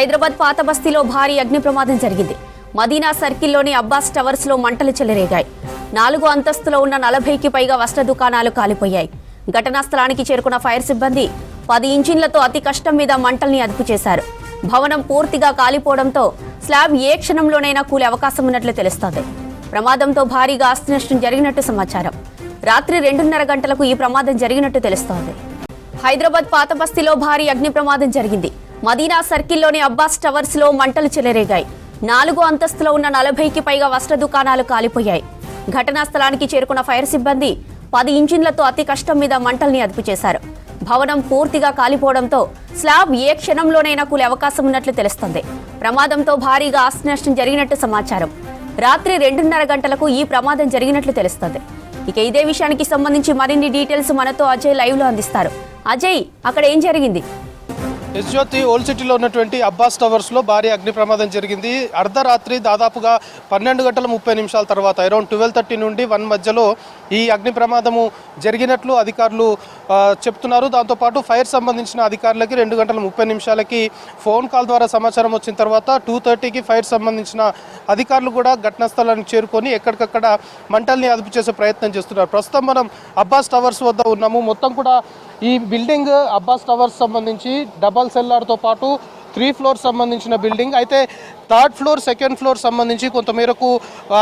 హైదరాబాద్ పాత బస్తీలో భారీ అగ్ని ప్రమాదం జరిగింది. మదీనా సర్కిల్లోని అబ్బాస్ టవర్స్లో మంటలు చెలరేగాయి. నాలుగు అంతస్తులో ఉన్న నలభైకి పైగా వస్త్ర దుకాణాలు కాలిపోయాయి. ఘటనా స్థలానికి చేరుకున్న ఫైర్ సిబ్బంది పది ఇంజిన్లతో అతి కష్టం మీద మంటల్ని అదుపు చేశారు. భవనం పూర్తిగా కాలిపోవడంతో స్లాబ్ ఏ క్షణంలోనైనా కూలే అవకాశం ఉన్నట్లు తెలుస్తోంది. ప్రమాదంతో భారీగా ఆస్తి నష్టం జరిగినట్టు సమాచారం. రాత్రి రెండున్నర గంటలకు ఈ ప్రమాదం జరిగినట్టు తెలుస్తోంది. హైదరాబాద్ పాత బస్తీలో భారీ అగ్ని ప్రమాదం జరిగింది. మదీనా సర్కిల్లోని అబ్బాస్ టవర్స్లో మంటలు చెలరేగాయి. నాలుగో అంతస్తులో ఉన్న నలభైకి పైగా వస్త్ర దుకాణాలు కాలిపోయాయి. ఘటనా స్థలానికి చేరుకున్న ఫైర్ సిబ్బంది పది ఇంజిన్లతో అతి కష్టం మీద మంటల్ని అదుపు చేశారు. భవనం పూర్తిగా కాలిపోవడంతో స్లాబ్ ఏ క్షణంలోనైనా కూలే అవకాశం ఉన్నట్లు తెలుస్తోంది. ప్రమాదంతో భారీగా ఆస్తి నష్టం జరిగినట్టు సమాచారం. రాత్రి రెండున్నర గంటలకు ఈ ప్రమాదం జరిగినట్లు తెలుస్తోంది. ఇక ఇదే విషయానికి సంబంధించి మరిన్ని డీటెయిల్స్ మనతో అజయ్ లైవ్లో అందిస్తారు. అజయ్ అక్కడ ఏం జరిగింది? యశ్వతి ఓల్డ్ సిటీలో ఉన్నటువంటి అబ్బాస్ టవర్స్లో భారీ అగ్ని ప్రమాదం జరిగింది. అర్ధరాత్రి దాదాపుగా పన్నెండు గంటల ముప్పై నిమిషాల తర్వాత అరౌండ్ ట్వెల్వ్ థర్టీ నుండి వన్ మధ్యలో ఈ అగ్ని ప్రమాదము జరిగినట్లు అధికారులు చెప్తున్నారు. దాంతోపాటు ఫైర్ సంబంధించిన అధికారులకి రెండు గంటల ముప్పై నిమిషాలకి ఫోన్ కాల్ ద్వారా సమాచారం వచ్చిన తర్వాత టూ థర్టీకి ఫైర్ సంబంధించిన అధికారులు కూడా ఘటనా స్థలానికి చేరుకొని ఎక్కడికక్కడ మంటల్ని అదుపు చేసే ప్రయత్నం చేస్తున్నారు. ప్రస్తుతం మనం అబ్బాస్ టవర్స్ వద్ద ఉన్నాము. మొత్తం కూడా ఈ బిల్డింగ్ అబ్బాస్ టవర్స్ సంబంధించి డబల్ సెల్లార్తో పాటు త్రీ ఫ్లోర్ సంబంధించిన బిల్డింగ్. అయితే థర్డ్ ఫ్లోర్ సెకండ్ ఫ్లోర్ సంబంధించి కొంతమేరకు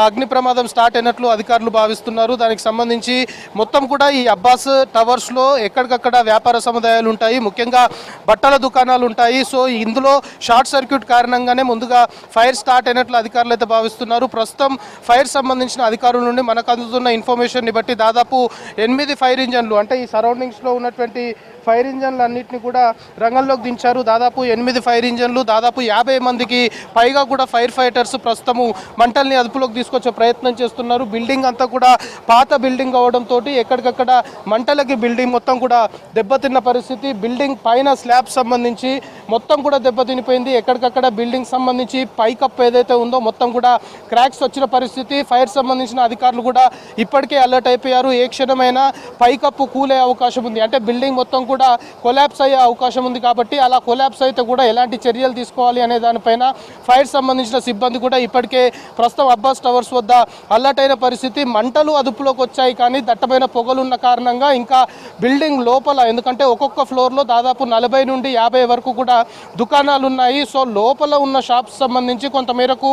అగ్ని ప్రమాదం స్టార్ట్ అయినట్లు అధికారులు భావిస్తున్నారు. దానికి సంబంధించి మొత్తం కూడా ఈ అబ్బాస్ టవర్స్లో ఎక్కడికక్కడ వ్యాపార సముదాయాలు ఉంటాయి. ముఖ్యంగా బట్టల దుకాణాలు ఉంటాయి. సో ఇందులో షార్ట్ సర్క్యూట్ కారణంగానే ముందుగా ఫైర్ స్టార్ట్ అయినట్లు అధికారులు అయితే భావిస్తున్నారు. ప్రస్తుతం ఫైర్ సంబంధించిన అధికారుల నుండి మనకు అందుతున్న ఇన్ఫర్మేషన్ని బట్టి దాదాపు ఎనిమిది ఫైర్ ఇంజన్లు అంటే ఈ సరౌండింగ్స్లో ఉన్నటువంటి ఫైర్ ఇంజన్లు అన్నింటినీ కూడా రంగంలోకి దించారు. దాదాపు ఎనిమిది ఫైర్ ఇంజన్లు దాదాపు యాభై మందికి పైగా కూడా ఫైర్ ఫైటర్స్ ప్రస్తుతము మంటల్ని అదుపులోకి తీసుకొచ్చే ప్రయత్నం చేస్తున్నారు. బిల్డింగ్ అంతా కూడా పాత బిల్డింగ్ అవడంతో ఎక్కడికక్కడ మంటలకి బిల్డింగ్ మొత్తం కూడా దెబ్బతిన్న పరిస్థితి. బిల్డింగ్ పైన స్లాబ్ సంబంధించి మొత్తం కూడా దెబ్బతినిపోయింది. ఎక్కడికక్కడ బిల్డింగ్ సంబంధించి పైకప్పు ఏదైతే ఉందో మొత్తం కూడా క్రాక్స్ వచ్చిన పరిస్థితి. ఫైర్ సంబంధించిన అధికారులు కూడా ఇప్పటికే అలర్ట్ అయిపోయారు. ఏ క్షణమైనా పైకప్పు కూలే అవకాశం ఉంది. అంటే బిల్డింగ్ మొత్తం కూడా కొలాప్స్ అయ్యే అవకాశం ఉంది కాబట్టి అలా కొలాప్స్ అయితే కూడా ఎలాంటి చర్యలు తీసుకోవాలి అనే దానిపైన ఫైర్ సంబంధించిన సిబ్బంది కూడా ఇప్పటికే ప్రస్తుతం అబ్బాస్ టవర్స్ వద్ద అలర్ట్ అయిన పరిస్థితి. మంటలు అదుపులోకి వచ్చాయి కానీ దట్టమైన పొగలు ఉన్న కారణంగా ఇంకా బిల్డింగ్ లోపల ఎందుకంటే ఒక్కొక్క ఫ్లోర్లో దాదాపు నలభై నుండి యాభై వరకు కూడా దుకాణాలు ఉన్నాయి. సో లోపల ఉన్న షాప్స్ సంబంధించి కొంతమేరకు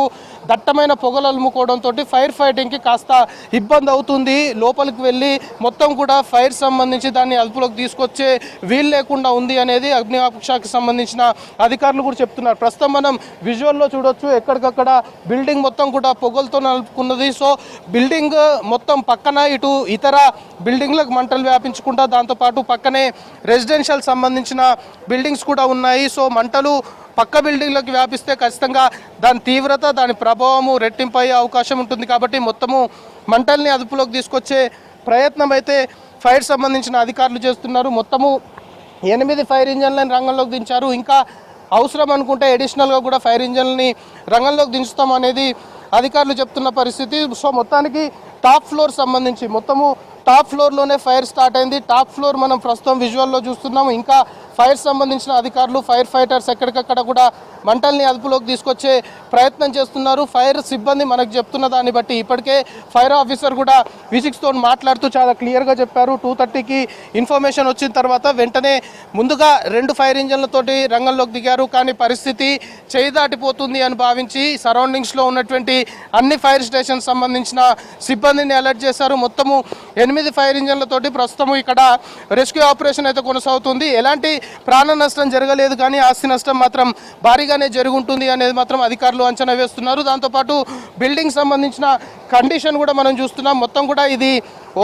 దట్టమైన పొగలు అలుముకోవడంతో ఫైర్ ఫైటింగ్కి కాస్త ఇబ్బంది అవుతుంది. లోపలికి వెళ్ళి మొత్తం కూడా ఫైర్ సంబంధించి దాన్ని అదుపులోకి తీసుకొచ్చే వీలు లేకుండా ఉంది అనేది అగ్నిమాపక సంబంధించిన అధికారులు కూడా చెప్తున్నారు. ప్రస్తుతం మనం విజువల్లో చూడొచ్చు ఎక్కడికక్కడ బిల్డింగ్ మొత్తం కూడా పొగలతో నలుపుకున్నది. సో బిల్డింగ్ మొత్తం పక్కన ఇటు ఇతర బిల్డింగ్లకు మంటలు వ్యాపించకుండా దాంతోపాటు పక్కనే రెసిడెన్షియల్ సంబంధించిన బిల్డింగ్స్ కూడా ఉన్నాయి. సో మంటలు పక్క బిల్డింగ్లకు వ్యాపిస్తే ఖచ్చితంగా దాని తీవ్రత దాని ప్రభావము రెట్టింపు అయ్యే అవకాశం ఉంటుంది. కాబట్టి మొత్తము మంటల్ని అదుపులోకి తీసుకొచ్చే ప్రయత్నం అయితే ఫైర్ సంబంధించిన అధికారులు చేస్తున్నారు. మొత్తము ఎనిమిది ఫైర్ ఇంజన్లను రంగంలోకి దించారు. ఇంకా అవసరం అనుకుంటే అడిషనల్గా కూడా ఫైర్ ఇంజన్ని రంగంలోకి దించుతాం అనేది అధికారులు చెప్తున్న పరిస్థితి. సో మొత్తానికి టాప్ ఫ్లోర్ సంబంధించి మొత్తము టాప్ ఫ్లోర్లోనే ఫైర్ స్టార్ట్ అయింది. టాప్ ఫ్లోర్ మనం ప్రస్తుతం విజువల్లో చూస్తున్నాము. ఇంకా ఫైర్ సంబంధించిన అధికారులు ఫైర్ ఫైటర్స్ ఎక్కడికక్కడ కూడా మంటల్ని అదుపులోకి తీసుకొచ్చే ప్రయత్నం చేస్తున్నారు. ఫైర్ సిబ్బంది మనకు చెప్తున్న దాన్ని బట్టి ఇప్పటికే ఫైర్ ఆఫీసర్ కూడా విజిక్స్తో మాట్లాడుతూ చాలా క్లియర్గా చెప్పారు. టూ థర్టీకి ఇన్ఫర్మేషన్ వచ్చిన తర్వాత వెంటనే ముందుగా రెండు ఫైర్ ఇంజన్లతోటి రంగంలోకి దిగారు. కానీ పరిస్థితి చేయి దాటిపోతుంది అని భావించి సరౌండింగ్స్లో ఉన్నటువంటి అన్ని ఫైర్ స్టేషన్ సంబంధించిన సిబ్బందిని అలర్ట్ చేశారు. మొత్తము ఎనిమిది ఫైర్ ఇంజన్లతోటి ప్రస్తుతం ఇక్కడ రెస్క్యూ ఆపరేషన్ అయితే కొనసాగుతుంది. ఎలాంటి ప్రాణ నష్టం జరగలేదు కానీ ఆస్తి నష్టం మాత్రం భారీగానే జరుగుంటుంది అనేది మాత్రం అధికారులు అంచనా వేస్తున్నారు. దాంతోపాటు బిల్డింగ్ సంబంధించిన కండిషన్ కూడా మనం చూస్తున్నాం. మొత్తం కూడా ఇది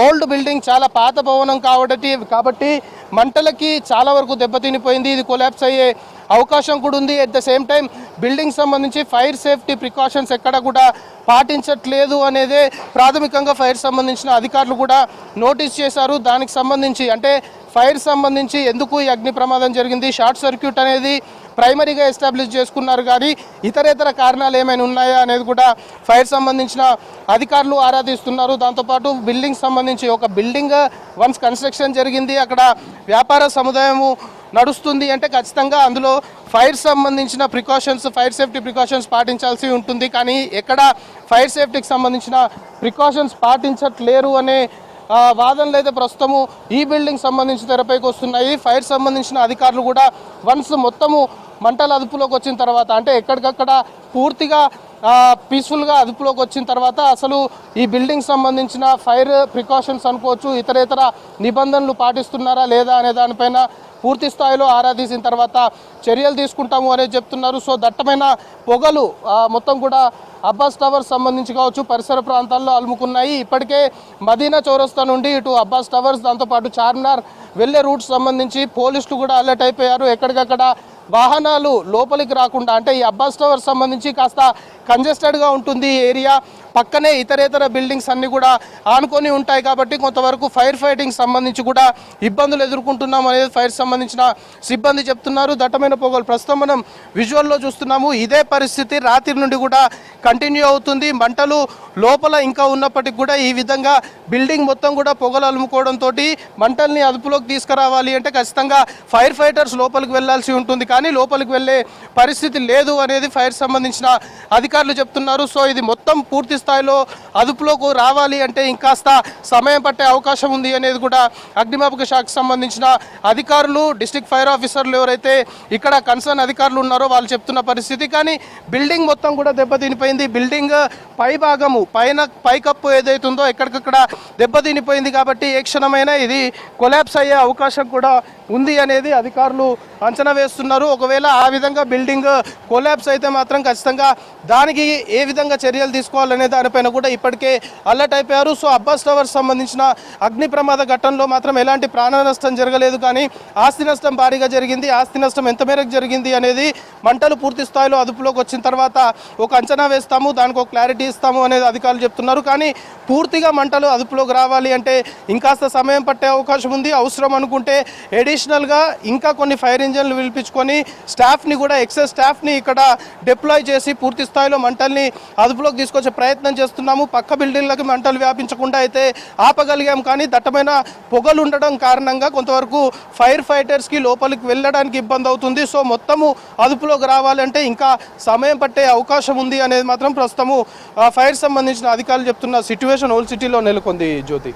ఓల్డ్ బిల్డింగ్ చాలా పాత భవనం కాబట్టి కాబట్టి మంటలకి చాలా వరకు దెబ్బతినిపోయింది. ఇది కొలాప్స్ అయ్యే అవకాశం కూడా ఉంది. At the same time building సంబంధించి ఫైర్ సేఫ్టీ ప్రికాషన్స్ ఎక్కడ కూడా పాటించట్లేదు అనేదే ప్రాథమికంగా ఫైర్ సంబంధించిన అధికారులు కూడా నోటీస్ చేశారు. దానికి సంబంధించి అంటే ఫైర్ సంబంధించి ఎందుకు ఈ అగ్ని ప్రమాదం జరిగింది? షార్ట్ సర్క్యూట్ అనేది ప్రైమరీగా ఎస్టాబ్లిష్ చేసుకున్నారు. కానీ ఇతరేతర కారణాలు ఏమైనా ఉన్నాయా అనేది కూడా ఫైర్ సంబంధించిన అధికారులు ఆరాధిస్తున్నారు. దాంతోపాటు బిల్డింగ్ సంబంధించి ఒక బిల్డింగ్ వన్స్ కన్స్ట్రక్షన్ జరిగింది. అక్కడ వ్యాపార సముదాయము నడుస్తుంది అంటే ఖచ్చితంగా అందులో ఫైర్ సంబంధించిన ప్రికాషన్స్ ఫైర్ సేఫ్టీ ప్రికాషన్స్ పాటించాల్సి ఉంటుంది. కానీ ఎక్కడ ఫైర్ సేఫ్టీకి సంబంధించిన ప్రికాషన్స్ పాటించట్లేరు అనే వాదనలు అయితే ప్రస్తుతము ఈ బిల్డింగ్ సంబంధించి తెరపైకి వస్తున్నాయి. ఫైర్ సంబంధించిన అధికారులు కూడా వన్స్ మొత్తము మంటలు అదుపులోకి వచ్చిన తర్వాత అంటే ఎక్కడికక్కడ పూర్తిగా పీస్ఫుల్గా అదుపులోకి వచ్చిన తర్వాత అసలు ఈ బిల్డింగ్ సంబంధించిన ఫైర్ ప్రికాషన్స్ అనుకోవచ్చు ఇతర ఇతర నిబంధనలు పాటిస్తున్నారా లేదా అనే దానిపైన పూర్తి స్థాయిలో ఆరా తీసిన తర్వాత చర్యలు తీసుకుంటాము అనేది చెప్తున్నారు. సో దట్టమైన పొగలు మొత్తం కూడా అబ్బాస్ టవర్ సంబంధించి కావచ్చు పరిసర ప్రాంతాల్లో అలుముకున్నాయి. ఇప్పటికే మదీనా చౌరస్తా నుండి ఇటు అబ్బాస్ టవర్స్ దాంతోపాటు చార్మినార్ వెళ్ళే రూట్ సంబంధించి పోలీసులు కూడా అలర్ట్ అయిపోయారు. ఎక్కడికక్కడ వాహనాలు లోపలికి రాకుండా అంటే ఈ అబ్బాస్ టవర్ సంబంధించి కాస్త కంజెస్టెడ్గా ఉంటుంది ఈ ఏరియా. పక్కనే ఇతరేతర బిల్డింగ్స్ అన్నీ కూడా ఆనుకొని ఉంటాయి కాబట్టి కొంతవరకు ఫైర్ ఫైటింగ్ సంబంధించి కూడా ఇబ్బందులు ఎదుర్కొంటున్నాం అనేది ఫైర్ సంబంధించిన సిబ్బంది చెప్తున్నారు. దట్టమైన పొగలు. ప్రస్తుతం మనం విజువల్లో చూస్తున్నాము ఇదే పరిస్థితి. రాత్రి నుండి కూడా కంటిన్యూ అవుతుంది. మంటలు లోపల ఇంకా ఉన్నప్పటికీ కూడా ఈ విధంగా బిల్డింగ్ మొత్తం కూడా పొగలు అలుముకోవడంతో మంటల్ని అదుపులోకి తీసుకురావాలి అంటే ఖచ్చితంగా ఫైర్ ఫైటర్స్ లోపలికి వెళ్ళాల్సి ఉంటుంది. కానీ లోపలికి వెళ్ళే పరిస్థితి లేదు అనేది ఫైర్ సంబంధించిన అధికారులు చెప్తున్నారు. సో ఇది మొత్తం పూర్తి స్థాయిలో అదుపులోకి రావాలి అంటే ఇంకాస్త సమయం పట్టే అవకాశం ఉంది అనేది కూడా అగ్నిమాపక శాఖకు సంబంధించిన అధికారులు డిస్ట్రిక్ట్ ఫైర్ ఆఫీసర్లు ఎవరైతే ఇక్కడ కన్సర్న్ అధికారులు ఉన్నారో వాళ్ళు చెప్తున్న పరిస్థితి. కానీ బిల్డింగ్ మొత్తం కూడా దెబ్బతినిపోయింది. బిల్డింగ్ పై భాగము పైన పైకప్పు ఏదైతుందో ఎక్కడికక్కడ దెబ్బతినిపోయింది కాబట్టి ఏ క్షణమైనా ఇది కొలాప్స్ అయ్యే అవకాశం కూడా ఉంది అనేది అధికారులు అంచనా వేస్తున్నారు. ఒకవేళ ఆ విధంగా బిల్డింగ్ కొలాబ్స్ అయితే మాత్రం ఖచ్చితంగా దానికి ఏ విధంగా చర్యలు తీసుకోవాలనే దానిపైన కూడా ఇప్పటికే అలర్ట్ అయిపోయారు. సో అబ్బాస్ టవర్ సంబంధించిన అగ్ని ప్రమాద ఘటనలో మాత్రం ఎలాంటి ప్రాణ నష్టం జరగలేదు. కానీ ఆస్తి నష్టం భారీగా జరిగింది. ఆస్తి నష్టం ఎంత మేరకు జరిగింది అనేది మంటలు పూర్తి స్థాయిలో అదుపులోకి వచ్చిన తర్వాత ఒక అంచనా వేస్తాము దానికి ఒక క్లారిటీ ఇస్తాము అనేది అధికారులు చెప్తున్నారు. కానీ పూర్తిగా మంటలు అదుపులోకి రావాలి అంటే ఇంకాస్త సమయం పట్టే అవకాశం ఉంది. అవసరం అనుకుంటే ఎడిషన్ అడిషనల్గా ఇంకా కొన్ని ఫైర్ ఇంజన్లు పిలిపించుకొని స్టాఫ్ని కూడా ఎక్సెస్ స్టాఫ్ని ఇక్కడ డిప్లాయ్ చేసి పూర్తి స్థాయిలో మంటల్ని అదుపులోకి తీసుకొచ్చే ప్రయత్నం చేస్తున్నాము. పక్క బిల్డింగ్లకు మంటలు వ్యాపించకుండా అయితే ఆపగలిగాం. కానీ దట్టమైన పొగలు ఉండడం కారణంగా కొంతవరకు ఫైర్ ఫైటర్స్కి లోపలికి వెళ్ళడానికి ఇబ్బంది అవుతుంది. సో మొత్తము అదుపులోకి రావాలంటే ఇంకా సమయం పట్టే అవకాశం ఉంది అనేది మాత్రం ప్రస్తుతము ఫైర్ సంబంధించిన అధికారులు చెప్తున్న సిట్యువేషన్ ఓల్డ్ సిటీలో నెలకొంది జ్యోతి.